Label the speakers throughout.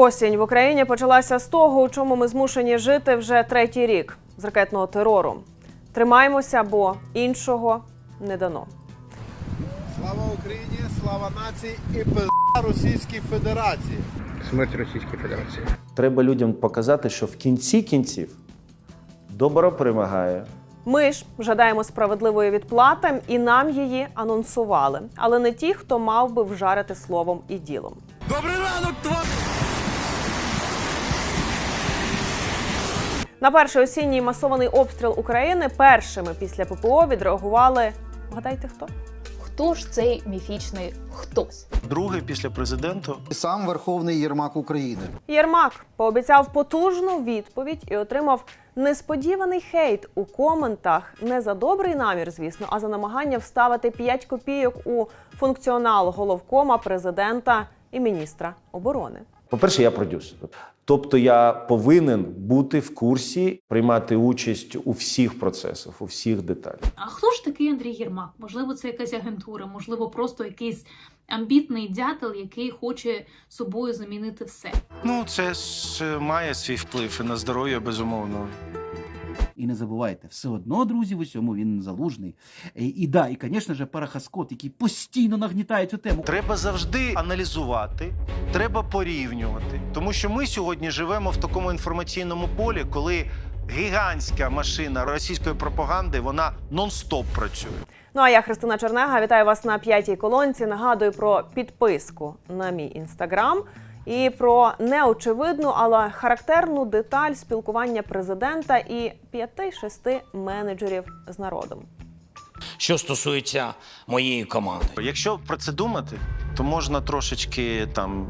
Speaker 1: Осінь в Україні почалася з того, у чому ми змушені жити вже третій рік з ракетного терору. Тримаймося, бо іншого не дано.
Speaker 2: Слава Україні, слава нації і пизда Російській Федерації.
Speaker 3: Смерть Російської Федерації.
Speaker 4: Треба людям показати, що в кінці кінців добро перемагає.
Speaker 1: Ми ж жадаємо справедливої відплати, і нам її анонсували. Але не ті, хто мав би вжарити словом і ділом.
Speaker 2: Добрий ранок, тварь!
Speaker 1: На перший осінній масований обстріл України першими після ППО відреагували. Вгадайте хто?
Speaker 5: Хто ж цей міфічний хтось?
Speaker 4: Другий після президента
Speaker 6: Сам Верховний Єрмак України.
Speaker 1: Єрмак пообіцяв потужну відповідь і отримав несподіваний хейт у коментах не за добрий намір, звісно, а за намагання вставити 5 копійок у функціонал головкома президента і міністра оборони.
Speaker 4: По-перше, я продюсер. Тобто я повинен бути в курсі, приймати участь у всіх процесах, у всіх деталях.
Speaker 7: А хто ж такий Андрій Єрмак? Можливо, це якась агентура, можливо, просто якийсь амбітний дятел, який хоче собою замінити все.
Speaker 8: Ну, це ж має свій вплив і на здоров'я, безумовно.
Speaker 9: І не забувайте, все одно, друзі, в усьому він залужний. І, і да, і, звісно ж, Парахаскот, який постійно нагнітає цю тему.
Speaker 8: Треба завжди аналізувати, треба порівнювати. Тому що ми сьогодні живемо в такому інформаційному полі, коли гігантська машина російської пропаганди вона нон-стоп працює.
Speaker 1: Ну а я Христина Чернега вітаю вас на п'ятій колонці. Нагадую про підписку на мій інстаграм і про неочевидну, але характерну деталь спілкування президента і п'яти-шести менеджерів з народом.
Speaker 10: Що стосується моєї команди,
Speaker 8: Якщо про це думати, то можна трошечки там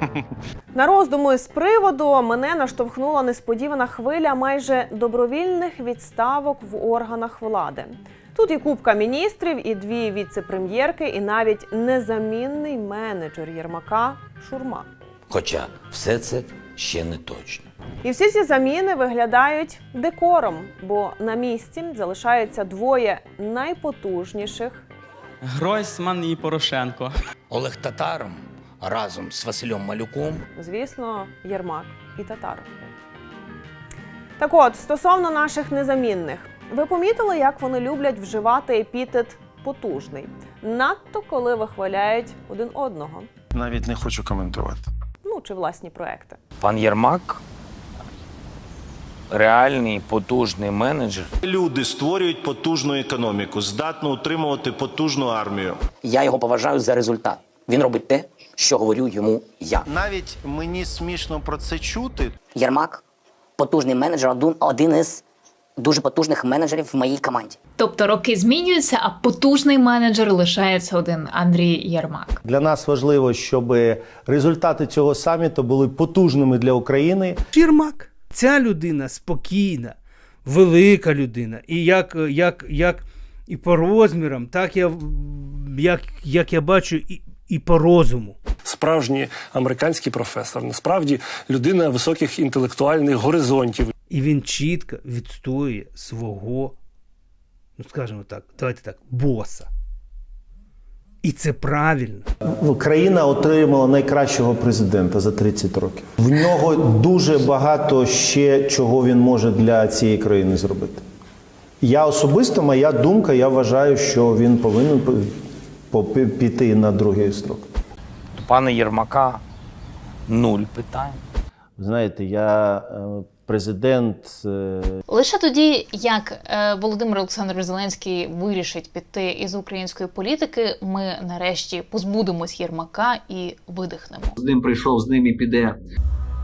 Speaker 1: На роздуми з приводу мене наштовхнула несподівана хвиля майже добровільних відставок в органах влади. Тут і купка міністрів, і дві віце-прем'єрки, і навіть незамінний менеджер Єрмака Шурма.
Speaker 10: хоча все це ще не точно.
Speaker 1: І всі ці заміни виглядають декором, бо на місці залишаються двоє найпотужніших
Speaker 11: Гройсман і Порошенко.
Speaker 10: Олег Татаром разом з Василем Малюком
Speaker 1: звісно, Єрмак і Татаров. Так от, стосовно наших незамінних, ви помітили, як вони люблять вживати епітет потужний, надто коли вихваляють один одного,
Speaker 8: навіть не хочу коментувати.
Speaker 1: ну чи власні проекти.
Speaker 10: Пан Єрмак реальний потужний менеджер.
Speaker 8: Люди створюють потужну економіку, здатну утримувати потужну армію.
Speaker 10: Я його поважаю за результат. Він робить те, що говорю йому я.
Speaker 8: Навіть мені смішно про це чути.
Speaker 12: Єрмак потужний менеджер, один, один із дуже потужних менеджерів в моїй команді.
Speaker 5: Тобто роки змінюються, а потужний менеджер лишається один Андрій Єрмак.
Speaker 4: Для нас важливо, щоб результати цього саміту були потужними для України.
Speaker 11: Єрмак. Ця людина спокійна, велика людина. І як, як, як і по розмірам, так я, як, як я бачу, і, і по розуму.
Speaker 13: Справжній американський професор, насправді людина високих інтелектуальних горизонтів.
Speaker 11: І він чітко відстоює свого, ну скажімо так, давайте так, боса. І це правильно.
Speaker 4: Країна отримала найкращого президента за 30 років. В нього дуже багато ще чого він може для цієї країни зробити. Я особисто, моя думка, я вважаю, що він повинен піти на другий строк.
Speaker 10: До пана Єрмака нуль питань.
Speaker 4: Знаєте, я е, президент. е,
Speaker 5: Лише тоді, як е, Володимир Олександрович Зеленський вирішить піти із української політики, ми нарешті позбудемось Єрмака і видихнемо.
Speaker 11: З ним прийшов, з ним і піде.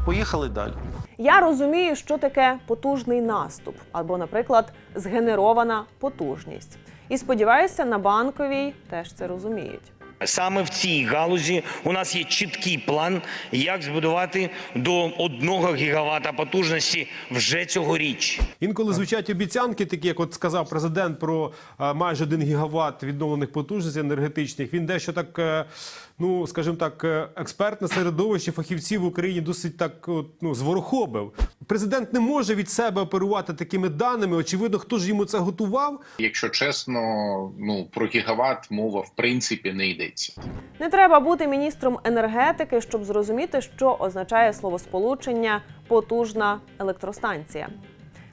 Speaker 8: Поїхали далі.
Speaker 1: Я розумію, що таке потужний наступ, або, наприклад, згенерована потужність. І сподіваюся, на банковій теж це розуміють.
Speaker 10: Саме в цій галузі у нас є чіткий план, як збудувати до одного гігавата потужності вже цьогоріч.
Speaker 2: Інколи звучать обіцянки, такі як от сказав президент про е, майже 1 гігават відновлених потужностей енергетичних. Він дещо так, е, ну скажімо так, е, експертне середовище фахівців в Україні досить так от, ну, зворохобив. Президент не може від себе оперувати такими даними. Очевидно, хто ж йому це готував.
Speaker 3: Якщо чесно, ну про гігават мова в принципі не йдеться.
Speaker 1: Не треба бути міністром енергетики, щоб зрозуміти, що означає словосполучення потужна електростанція.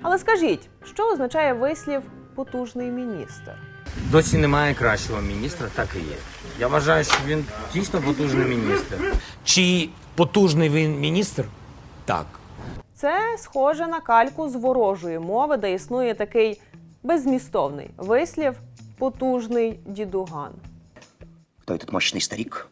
Speaker 1: Але скажіть, що означає вислів потужний міністр?
Speaker 10: Досі немає кращого міністра, так і є. Я вважаю, що він дійсно потужний міністр. Чи потужний він міністр? Так.
Speaker 1: Це схоже на кальку з ворожої мови, де існує такий беззмістовний вислів потужний дідуган.
Speaker 14: Кто этот мощный старик?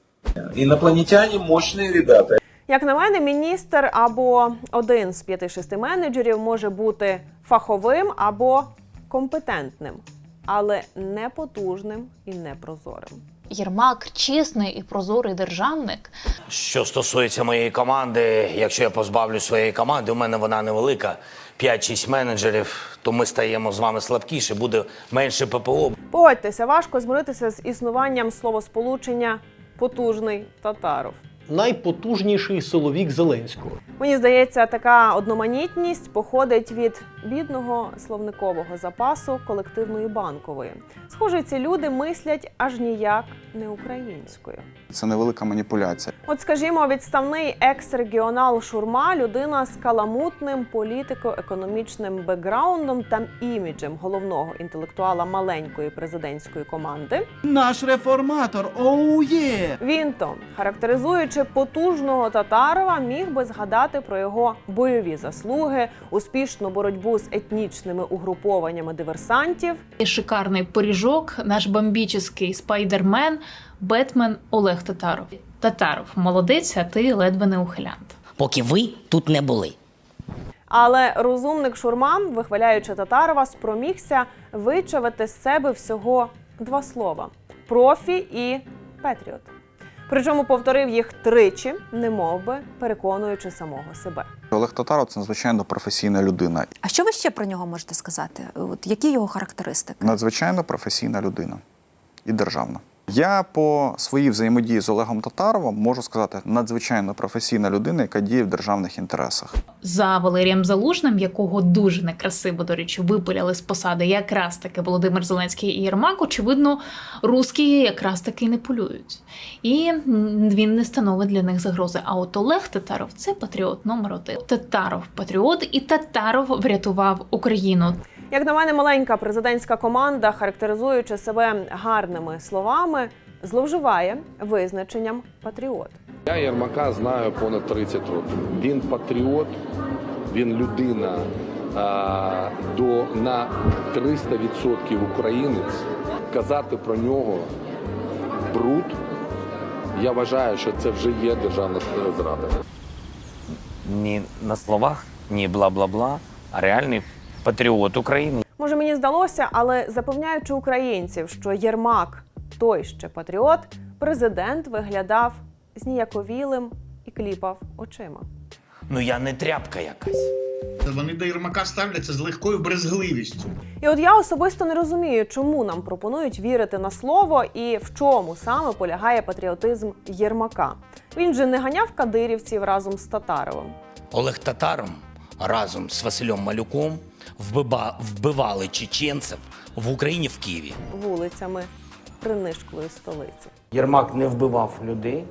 Speaker 15: Инопланетяне мощные ребята.
Speaker 1: Як на мене, міністр або один з п'яти-шести менеджерів може бути фаховим або компетентним, але не потужним і не прозорим.
Speaker 5: Єрмак чесний і прозорий державник.
Speaker 10: Що стосується моєї команди, якщо я позбавлю своєї команди, у мене вона невелика. 5-6 менеджерів, то ми стаємо з вами слабкіше, буде менше ППО.
Speaker 1: Погодьтеся, важко змиритися з існуванням словосполучення потужний татаров.
Speaker 16: Найпотужніший силовік Зеленського.
Speaker 1: Мені здається, така одноманітність походить від бідного словникового запасу колективної банкової. Схоже, ці люди мислять аж ніяк не українською.
Speaker 17: Це невелика маніпуляція.
Speaker 1: От, скажімо, відставний екс-регіонал Шурма людина з каламутним політико-економічним бекграундом та іміджем головного інтелектуала маленької президентської команди.
Speaker 9: Наш реформатор, оу є!
Speaker 1: Він то, характеризуючи потужного Татарова, міг би згадати про його бойові заслуги, успішну боротьбу з етнічними угрупованнями диверсантів,
Speaker 7: шикарний поріжок, наш бомбічний спайдермен, Бетмен Олег Татаров. Татаров, молодець, а ти ледве не ухилянт.
Speaker 12: Поки ви тут не були.
Speaker 1: Але розумник Шурман, вихваляючи Татарова, спромігся вичавити з себе всього два слова: профі і петріот. Причому повторив їх тричі, немовби переконуючи самого себе.
Speaker 17: Олег Татаров це надзвичайно професійна людина.
Speaker 18: А що ви ще про нього можете сказати? От які його характеристики?
Speaker 17: Надзвичайно професійна людина і державна. Я по своїй взаємодії з Олегом Татаровим можу сказати надзвичайно професійна людина, яка діє в державних інтересах.
Speaker 7: За Валерієм Залужним, якого дуже некрасиво, до речі, випиляли з посади якраз таки Володимир Зеленський і Єрмак, очевидно, русські якраз таки не полюють. І він не становить для них загрози. А от Олег Татаров це патріот номер один. Татаров патріот, і Татаров врятував Україну.
Speaker 1: Як на мене, маленька президентська команда, характеризуючи себе гарними словами, зловживає визначенням патріот.
Speaker 19: Я Єрмака знаю понад 30 років. Він патріот, він людина а, до на 300% українець. Казати про нього бруд. Я вважаю, що це вже є державна зрада.
Speaker 10: Ні на словах, ні бла-бла-бла, а реальний патріот України.
Speaker 1: Може, мені здалося, але запевняючи українців, що Єрмак той ще патріот, президент виглядав зніяковілим і кліпав очима.
Speaker 10: Ну я не тряпка якась.
Speaker 20: Вони до Єрмака ставляться з легкою брезгливістю.
Speaker 1: І от я особисто не розумію, чому нам пропонують вірити на слово і в чому саме полягає патріотизм Єрмака. Він же не ганяв кадирівців разом з Татаровим.
Speaker 10: Олег Татаром разом з Василем Малюком вбива- вбивали чеченців в Україні в Києві.
Speaker 1: вулицями принишклої столиці.
Speaker 10: Єрмак не вбивав людей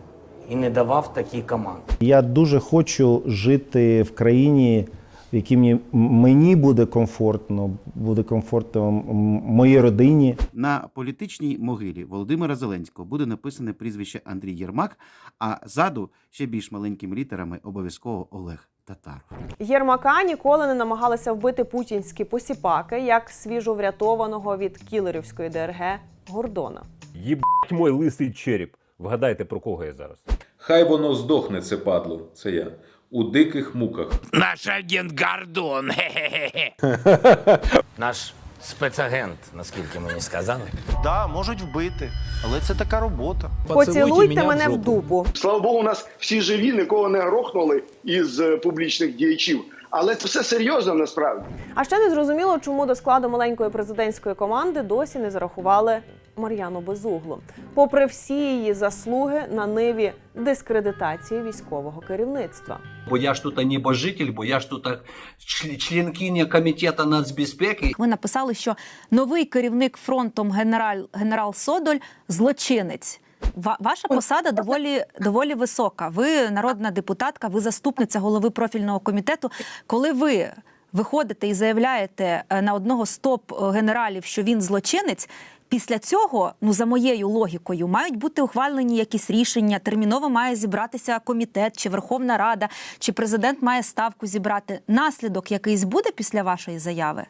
Speaker 10: і не давав такі команди.
Speaker 4: Я дуже хочу жити в країні, в якій мені, мені буде комфортно, буде комфортно м- моїй родині.
Speaker 9: На політичній могилі Володимира Зеленського буде написане прізвище Андрій Єрмак, а ззаду ще більш маленькими літерами обов'язково Олег Татаров.
Speaker 1: Єрмака ніколи не намагалися вбити путінські посіпаки, як свіжо врятованого від кілерівської ДРГ Гордона.
Speaker 21: Їбать мой лисий череп. Вгадайте, про кого я зараз.
Speaker 15: Хай воно здохне, це падло. Це я. У диких муках.
Speaker 10: Наш агент Гордон. Наш спецагент, наскільки мені сказали.
Speaker 8: Да, можуть вбити, але це така робота.
Speaker 1: Поцілуйте мене в дупу.
Speaker 22: Слава Богу, у нас всі живі, нікого не грохнули із е, публічних діячів. Але це все серйозно насправді.
Speaker 1: А ще не зрозуміло, чому до складу маленької президентської команди досі не зарахували Мар'яну Безуглу, попри всі її заслуги на ниві дискредитації військового керівництва.
Speaker 23: Бо я ж тут небожитель, бо я ж тут членкиня комітету нацбезпеки.
Speaker 18: Ви написали, що новий керівник фронтом генерал, генерал Содоль злочинець. Ва- Ваша посада доволі доволі висока. Ви народна депутатка, ви заступниця голови профільного комітету. Коли ви виходите і заявляєте е, на одного з топ генералів, що він злочинець. Після цього, ну за моєю логікою, мають бути ухвалені якісь рішення. Терміново має зібратися комітет, чи Верховна Рада, чи президент має ставку зібрати. Наслідок якийсь буде після вашої заяви?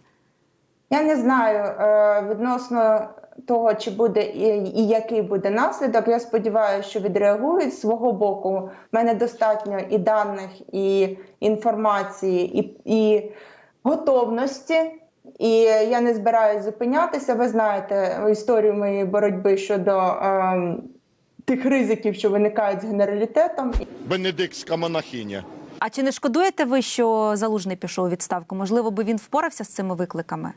Speaker 24: Я не знаю е, відносно того, чи буде і, і який буде наслідок. Я сподіваюся, що відреагують з свого боку. У мене достатньо і даних, і інформації, і, і готовності. І я не збираюсь зупинятися. Ви знаєте історію моєї боротьби щодо е, тих ризиків, що виникають з генералітетом.
Speaker 25: Бенедиктська монахиня.
Speaker 18: А чи не шкодуєте ви, що залужний пішов у відставку? Можливо, би він впорався з цими викликами?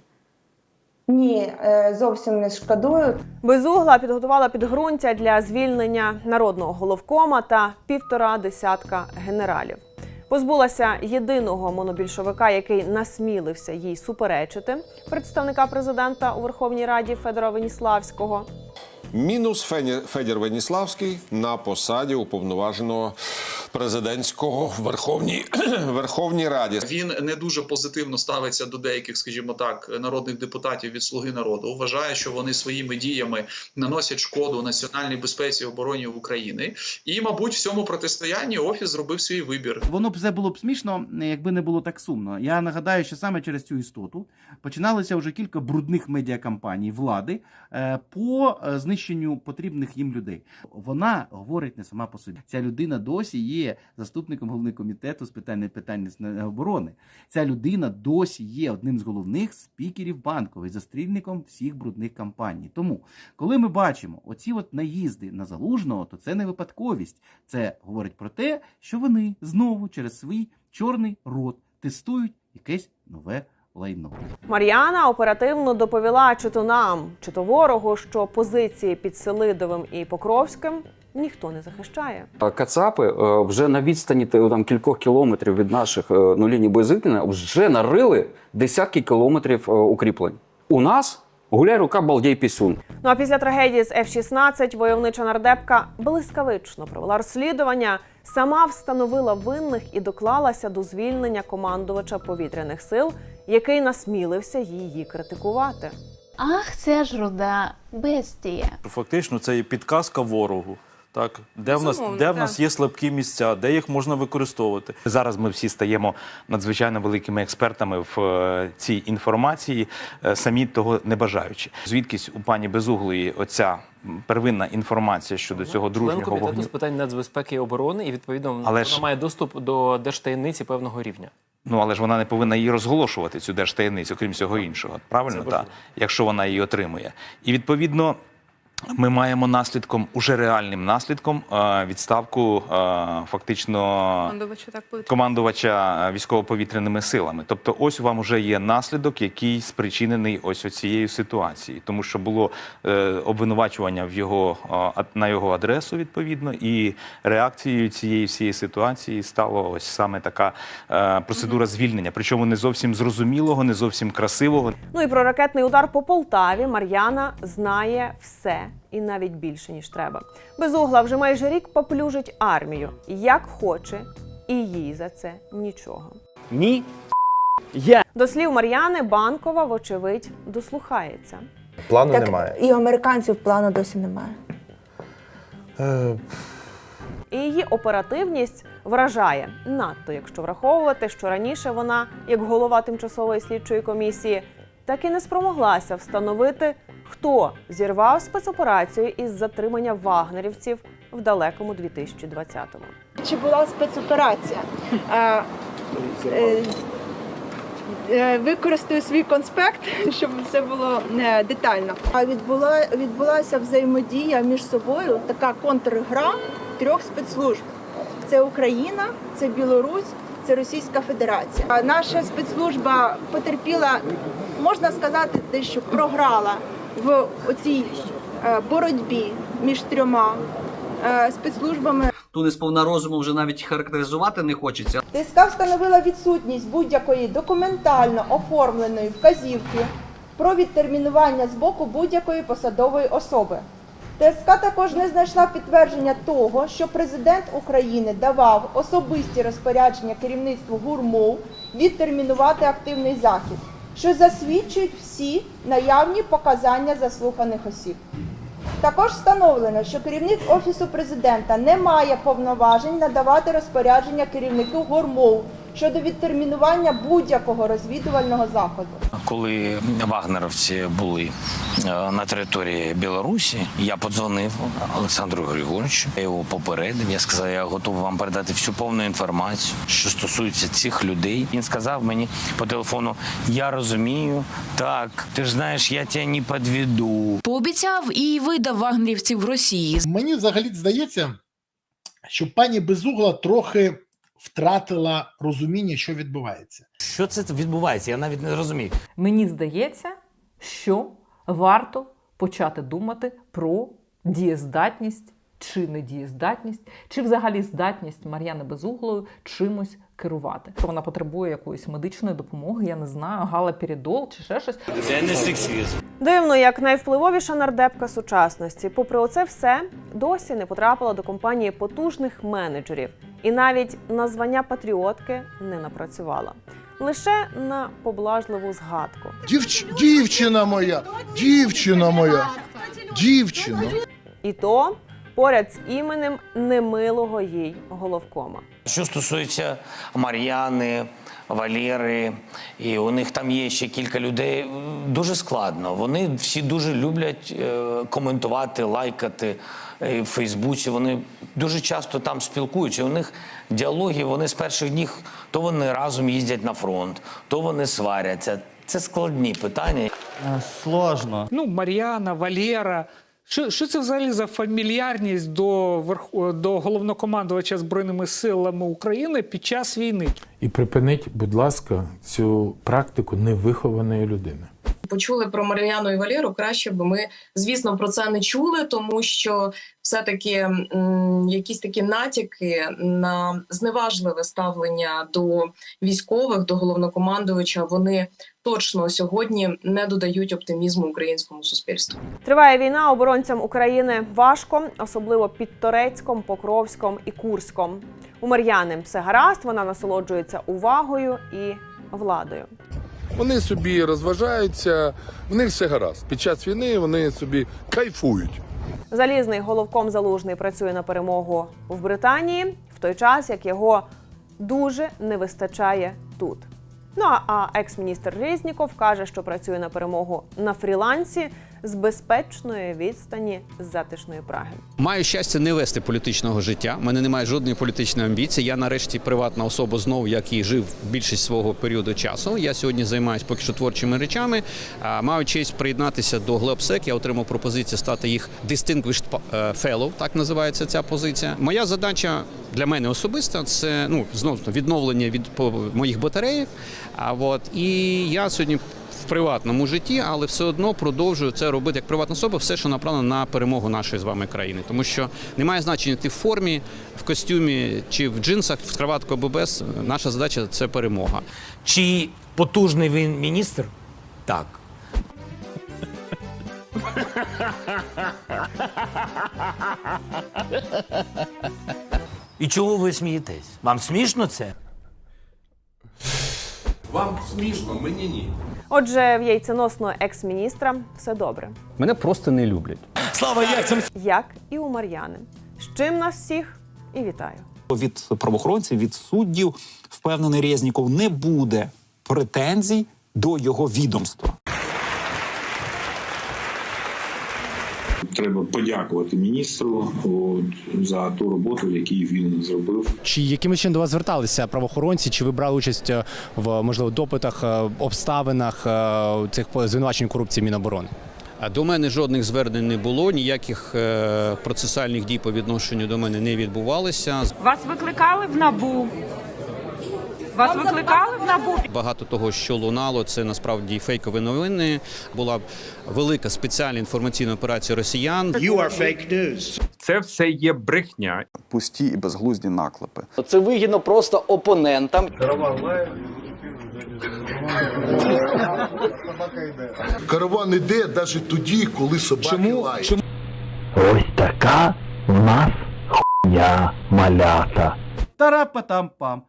Speaker 24: Ні, е, зовсім не шкодую.
Speaker 1: Безугла підготувала підґрунтя для звільнення народного головкома та півтора десятка генералів. Позбулася єдиного монобільшовика, який насмілився їй суперечити, представника президента у Верховній Раді Федора Веніславського.
Speaker 25: Мінус Фені- Федір Веніславський на посаді уповноваженого президентського в Верховній, Верховній Раді.
Speaker 26: Він не дуже позитивно ставиться до деяких, скажімо так, народних депутатів від Слуги народу. Вважає, що вони своїми діями наносять шкоду національній безпеці і обороні України. І, мабуть, в цьому протистоянні офіс зробив свій вибір.
Speaker 9: Воно б все було б смішно, якби не було так сумно. Я нагадаю, що саме через цю істоту починалося вже кілька брудних медіакампаній влади е, по е, знищенню потрібних їм людей. Вона говорить не сама по собі. Ця людина досі є заступником головного комітету з питань питань оборони. Ця людина досі є одним з головних спікерів банкової, застрільником всіх брудних кампаній. Тому, коли ми бачимо оці от наїзди на залужного, то це не випадковість. Це говорить про те, що вони знову через свій чорний рот тестують якесь нове лайно.
Speaker 1: Мар'яна оперативно доповіла чи то нам, чи то ворогу, що позиції під Селидовим і Покровським ніхто не захищає.
Speaker 27: Кацапи е, вже на відстані там кількох кілометрів від наших е, ну, ліній боєзіткнення вже нарили десятки кілометрів е, укріплень. У нас гуляй рука балдій пісюн.
Speaker 1: Ну а після трагедії з F-16 войовнича нардепка блискавично провела розслідування, сама встановила винних і доклалася до звільнення командувача повітряних сил, який насмілився її критикувати.
Speaker 5: Ах, це ж руда бестія.
Speaker 28: Фактично, це є підказка ворогу. Так, де в нас
Speaker 29: Безумовно,
Speaker 28: де в
Speaker 29: так.
Speaker 28: нас є слабкі місця, де їх можна використовувати.
Speaker 29: Зараз ми всі стаємо надзвичайно великими експертами в е, цій інформації, е, самі того не бажаючи. Звідкись у пані Безуглої оця первинна інформація щодо цього
Speaker 30: Член
Speaker 29: дружнього
Speaker 30: комітету
Speaker 29: вогню.
Speaker 30: з питань нацбезпеки і оборони, і відповідно
Speaker 29: Але
Speaker 30: вона
Speaker 29: ж-
Speaker 30: має доступ до держтаємниці певного рівня.
Speaker 29: Ну але ж вона не повинна її розголошувати, цю держтаємницю, крім всього іншого. Правильно, так? Якщо вона її отримує. І відповідно. Ми маємо наслідком, уже реальним наслідком, е, відставку е, фактично командувача військово-повітряними силами. Тобто, ось вам вже є наслідок, який спричинений ось цією ситуацією, тому що було е, обвинувачування в його е, на його адресу відповідно, і реакцією цієї всієї ситуації стало ось саме така е, процедура звільнення, причому не зовсім зрозумілого, не зовсім красивого.
Speaker 1: Ну і про ракетний удар по Полтаві Мар'яна знає все і навіть більше ніж треба. Безугла вже майже рік поплюжить армію, як хоче, і їй за це нічого.
Speaker 31: Ні. Я.
Speaker 1: До слів Мар'яни Банкова, вочевидь, дослухається.
Speaker 32: Плану
Speaker 24: Так,
Speaker 32: немає.
Speaker 24: І американців плану досі немає.
Speaker 32: Е,
Speaker 1: І її оперативність вражає надто, якщо враховувати, що раніше вона, як голова тимчасової слідчої комісії, так і не спромоглася встановити, хто зірвав спецоперацію із затримання вагнерівців в далекому 2020-му.
Speaker 24: Чи була спецоперація? Е, е, е, Використаю свій конспект, щоб все було е, детально. А відбула відбулася взаємодія між собою, така контргра трьох спецслужб: це Україна, це Білорусь, це Російська Федерація. Наша спецслужба потерпіла, можна сказати, дещо програла в оцій е, боротьбі між трьома е, спецслужбами.
Speaker 23: Ту не сповна розуму вже навіть характеризувати не хочеться.
Speaker 24: ТСК встановила відсутність будь-якої документально оформленої вказівки про відтермінування з боку будь-якої посадової особи. ТСК також не знайшла підтвердження того, що президент України давав особисті розпорядження керівництву ГУРМОВ відтермінувати активний захід, що засвідчують всі наявні показання заслуханих осіб. Також встановлено, що керівник офісу президента не має повноважень надавати розпорядження керівнику ГОРМОВ щодо відтермінування будь-якого розвідувального заходу.
Speaker 10: Коли вагнеровці були е, на території Білорусі, я подзвонив Олександру Григоровичу. Я його попередив. Я сказав, я готовий вам передати всю повну інформацію, що стосується цих людей. Він сказав мені по телефону: Я розумію, так ти ж знаєш, я тебе не підведу.
Speaker 33: Пообіцяв і видав вагнерівців Росії.
Speaker 32: Мені взагалі здається, що пані Безугла трохи втратила розуміння, що відбувається.
Speaker 10: Що це відбувається? Я навіть не розумію.
Speaker 34: Мені здається, що варто почати думати про дієздатність чи недієздатність, чи взагалі здатність Мар'яни Безуглою чимось керувати. Вона потребує якоїсь медичної допомоги, я не знаю, галаперидол чи ще щось.
Speaker 10: Це не сексизм.
Speaker 1: Дивно, як найвпливовіша нардепка сучасності, попри оце все, досі не потрапила до компанії потужних менеджерів і навіть на звання патріотки не напрацювала. Лише на поблажливу згадку.
Speaker 32: Дівч... Дівчина моя! Дівчина моя! Дівчина!
Speaker 1: І то поряд з іменем немилого їй головкома.
Speaker 10: Що стосується Мар'яни, Валєри, і у них там є ще кілька людей. Дуже складно. Вони всі дуже люблять е, коментувати, лайкати е, в Фейсбуці. Вони дуже часто там спілкуються. У них діалоги. Вони з перших днів то вони разом їздять на фронт, то вони сваряться. Це складні питання.
Speaker 35: Сложно.
Speaker 36: Ну, Мар'яна, Валєра. Що, що це взагалі за фамільярність до, верх... до головнокомандувача Збройними силами України під час війни?
Speaker 37: І припиніть, будь ласка, цю практику невихованої людини.
Speaker 38: почули про Мар'яну і Валеру, краще б ми, звісно, про це не чули, тому що все-таки якісь такі натяки на зневажливе ставлення до військових, до головнокомандувача, вони точно сьогодні не додають оптимізму українському суспільству.
Speaker 1: Триває війна оборонцям України важко, особливо під Торецьком, Покровськом і Курськом. У Мар'яни все гаразд, вона насолоджується увагою і владою.
Speaker 32: Вони собі розважаються, в них все гаразд. Під час війни вони собі кайфують.
Speaker 1: Залізний головком залужний працює на перемогу в Британії, в той час як його дуже не вистачає тут. Ну а- екс-міністр Резніков каже, що працює на перемогу на фрілансі з безпечної відстані з затишної Праги.
Speaker 39: Маю щастя не вести політичного життя. У мене немає жодної політичної амбіції. Я нарешті приватна особа знову, як і жив більшість свого періоду часу. Я сьогодні займаюся поки що творчими речами. Маю честь приєднатися до GLEBSEC. Я отримав пропозицію стати їх Distinguished Fellow, так називається ця позиція. Моя задача для мене особиста це ну знову відновлення від по- моїх батареїв. А от і я сьогодні в приватному житті, але все одно продовжую це робити як приватна особа, все, що направлено на перемогу нашої з вами країни. Тому що немає значення ти в формі, в костюмі чи в джинсах, в краватку або без. Наша задача це перемога.
Speaker 10: Чи потужний він міністр? Так. І чого ви смієтесь? Вам смішно це?
Speaker 15: Вам смішно, мені ні.
Speaker 1: Отже, в яйценосного екс-міністра все добре,
Speaker 27: Мене просто не люблять.
Speaker 10: Слава яйцям!
Speaker 1: як і у Мар'яни. З чим нас всіх і вітаю.
Speaker 40: від правоохоронців, від суддів, впевнений Резніков, не буде претензій до його відомства.
Speaker 41: Треба подякувати міністру от, за ту роботу, яку він зробив.
Speaker 42: Чи якимось чином до вас зверталися правоохоронці? Чи ви брали участь е, в можливо допитах, е, обставинах е, цих звинувачень корупції Міноборони?
Speaker 39: А до мене жодних звернень не було, ніяких процесуальних дій по відношенню до мене не відбувалися.
Speaker 43: Вас викликали в набу? Вас викликали в набу?
Speaker 39: Багато того, що лунало, це насправді фейкові новини. Була велика спеціальна інформаційна операція росіян.
Speaker 44: Це все є брехня.
Speaker 45: Пусті і безглузді наклепи.
Speaker 31: Це вигідно просто опонентам.
Speaker 32: Караван іде навіть тоді, коли собаки лають.
Speaker 13: Ось така у нас хуйня малята.
Speaker 9: Тарапа-там-пам.